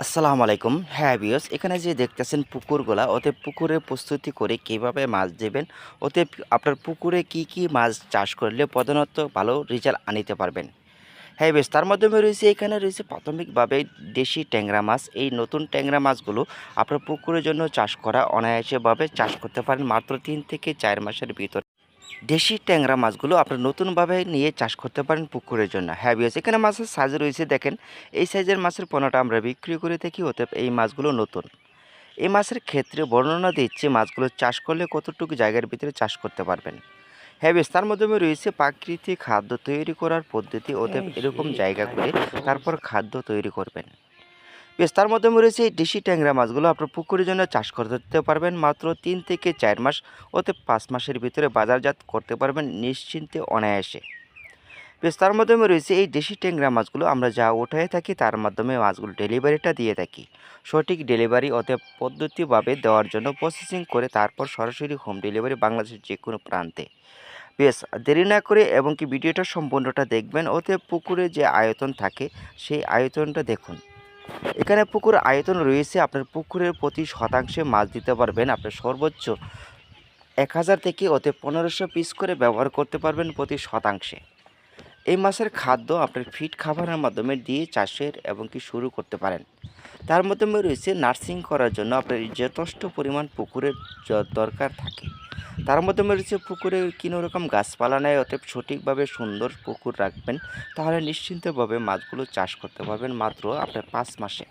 আসসালামু আলাইকুম। হ্যাঁ বিয়স এখানে যে দেখতেছেন পুকুরগুলা ওতে পুকুরে প্রস্তুতি করে কীভাবে মাছ দেবেন ওতে আপনার পুকুরে কি কি মাছ চাষ করলে প্রধানত ভালো রেজাল্ট আনিতে পারবেন। হ্যাঁ বেশ তার মাধ্যমে রয়েছে, এখানে রয়েছে প্রাথমিকভাবে দেশি ট্যাংরা মাছ। এই নতুন ট্যাংরা মাছগুলো আপনার পুকুরের জন্য চাষ করা অনায়াসেভাবে চাষ করতে পারেন মাত্র তিন থেকে চার মাসের ভিতর। দেশি ট্যাংরা মাছগুলো আপনার নতুনভাবে নিয়ে চাষ করতে পারেন পুকুরের জন্য। হ্যাঁ বিয়স এখানে মাছের সাইজ রয়েছে দেখেন। এই সাইজের মাছের পণ্যটা আমরা বিক্রি করে থাকি ওতে এই মাছগুলো নতুন। এই মাছের ক্ষেত্রে বর্ণনা দিচ্ছে মাছগুলো চাষ করলে কতটুকু জায়গার ভিতরে চাষ করতে পারবেন। হ্যাঁ বেশ তার মাধ্যমে রয়েছে প্রাকৃতিক খাদ্য তৈরি করার পদ্ধতি ওতে এরকম জায়গা করে তারপর খাদ্য তৈরি করবেন। বেশ তার মাধ্যমে রয়েছে এই দেশি ট্যাংরা মাছগুলো আপনার পুকুরের জন্য চাষ করতে পারবেন। মাত্র তিন থেকে চার মাস ওতে পাঁচ মাসের ভিতরে বাজারজাত করতে পারবেন নিশ্চিন্তে অনায়াসে। বেশ তার মাধ্যমে রয়েছে এই দেশি ট্যাংরা মাছগুলো আমরা যা উঠাই থাকি তার মাধ্যমে মাছগুলো ডেলিভারিটা দিয়ে থাকি। সঠিক ডেলিভারি ওতে পদ্ধতিভাবে দেওয়ার জন্য প্রসেসিং করে তারপর সরাসরি হোম ডেলিভারি বাংলাদেশের যে কোনো প্রান্তে। বেশ, দেরি না করে এবং কি ভিডিওটা সম্পূর্ণটা দেখবেন ওতে পুকুরে যে আয়তন থাকে সেই আয়তনটা দেখুন। এখানে পুকুর আয়তন রয়েছে, আপনার পুকুরের প্রতি শতাংশে মাছ দিতে পারবেন আপনার সর্বোচ্চ এক হাজার থেকে ওতে পনেরোশো পিস করে ব্যবহার করতে পারবেন প্রতি শতাংশে। এই মাছের খাদ্য আপনার ফিট খাবারের মাধ্যমে দিয়ে চাষের এবং কি শুরু করতে পারেন। তার মাধ্যমে রয়েছে নার্সিং করার জন্য আপনার যথেষ্ট পরিমাণ পুকুরের দরকার থাকে। তার মাধ্যমে রয়েছে পুকুরে কোনো রকম গাছপালা নেয় অতএব সঠিকভাবে সুন্দর পুকুর রাখবেন। তাহলে নিশ্চিন্তভাবে মাছগুলো চাষ করতে পারবেন মাত্র আপনার পাঁচ মাসে।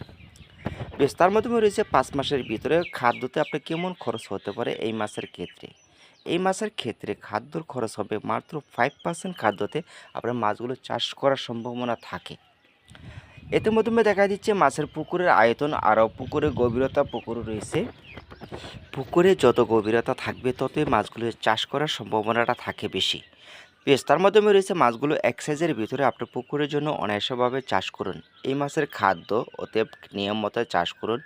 বেশ, তার মধ্যে রয়েছে পাঁচ মাসের ভিতরে খাদ্যতে আপনার কেমন খরচ হতে পারে এই মাছের ক্ষেত্রে? এই মাছের ক্ষেত্রে খাদ্যর খরচ হবে মাত্র ফাইভ পার্সেন্ট খাদ্যতে আপনার মাছগুলো চাষ করার সম্ভাবনা থাকে। এতে মাধ্যমে দেখা দিচ্ছে, মাছের পুকুরের আয়তন আরও পুকুরের গভীরতা পুকুর রয়েছে। পুকুরে যত গভীরতা থাকবে, ততই মাছগুলো চাষ করার সম্ভাবনাটা থাকে বেশি। বেশ, তার মাধ্যমে রয়েছে মাছগুলো এক সাইজের ভিতরে আপনার পুকুরের জন্য অনায়াসভাবে চাষ করুন। এই মাছের খাদ্য অতএব নিয়ম মতো চাষ করুন।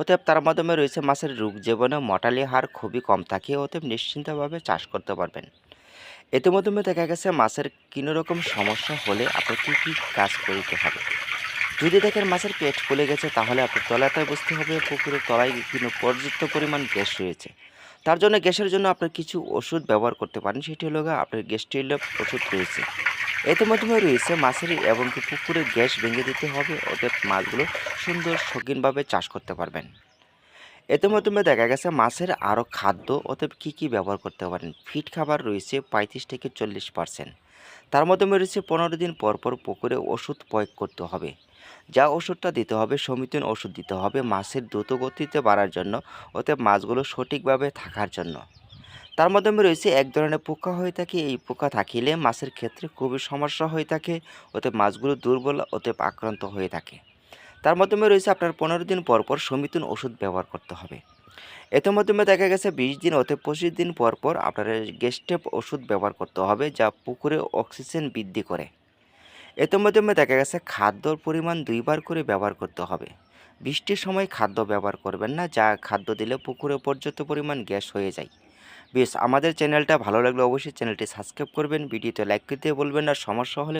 অতএব তার মাধ্যমে রয়েছে মাছের রোগ জীবনে মটালি হার খুবই কম থাকে, অতএব নিশ্চিন্তভাবে চাষ করতে পারবেন। এতে মাধ্যমে দেখা গেছে মাছের কোনো রকম সমস্যা হলে আপনার কী কী কাজ করতে হবে? যদি দেখেন মাছের পেট ফুলে গেছে, তাহলে আপনার তলাটায় বুঝতে হবে, পুকুরের তলায় কিন্তু পর্যাপ্ত পরিমাণ গ্যাস রয়েছে। তার জন্য গ্যাসের জন্য আপনার কিছু ওষুধ ব্যবহার করতে পারেন, সেটি হলো আপনার গ্যাস্ট্রিল ওষুধ রয়েছে। এতে মাধ্যমে রয়েছে মাছের এবং পুকুরে গ্যাস ভেঙে দিতে হবে ওদের মাছগুলো সুন্দর শৌখিনভাবে চাষ করতে পারবেন। এতে মাধ্যমে দেখা গেছে মাছের আরও খাদ্য অতএব কী কী ব্যবহার করতে পারেন? ফিট খাবার রয়েছে পঁয়ত্রিশ থেকে চল্লিশ পার্সেন্ট। তার মাধ্যমে রয়েছে পনেরো দিন পর পর পুকুরে ওষুধ প্রয়োগ করতে হবে। যা ওষুধটা দিতে হবে সমিতিন ওষুধ দিতে হবে মাছের দ্রুত গতিতে বাড়ার জন্য ওতে মাছগুলো সঠিকভাবে থাকার জন্য। তার মাধ্যমে রয়েছে এক ধরনের পোকা হয়ে থাকে, এই পোকা থাকিলে মাছের ক্ষেত্রে খুবই সমস্যা হয়ে থাকে ওতে মাছগুলো দুর্বল ওতে আক্রান্ত হয়ে থাকে। তার মাধ্যমে রয়েছে আপনার পনেরো দিন পর পর সমিতিন ওষুধ ব্যবহার করতে হবে। এতে মাধ্যমে দেখা গেছে বিশ দিন ওতে পঁচিশ দিন পর পর আপনার গেস্টেপ ওষুধ ব্যবহার করতে হবে, যা পুকুরে অক্সিজেন বৃদ্ধি করে। এতে মাধ্যমে দেখা গেছে খাদ্যর পরিমাণ দুইবার করে ব্যবহার করতে হবে। বৃষ্টির সময় খাদ্য ব্যবহার করবেন না, যা খাদ্য দিলে পুকুরে পর্যাপ্ত পরিমাণ গ্যাস হয়ে যায়। বেশ, আমাদের চ্যানেলটা ভালো লাগলে অবশ্যই চ্যানেলটি সাবস্ক্রাইব করবেন, ভিডিওতে লাইক করতে বলবেন আর সমস্যা হলে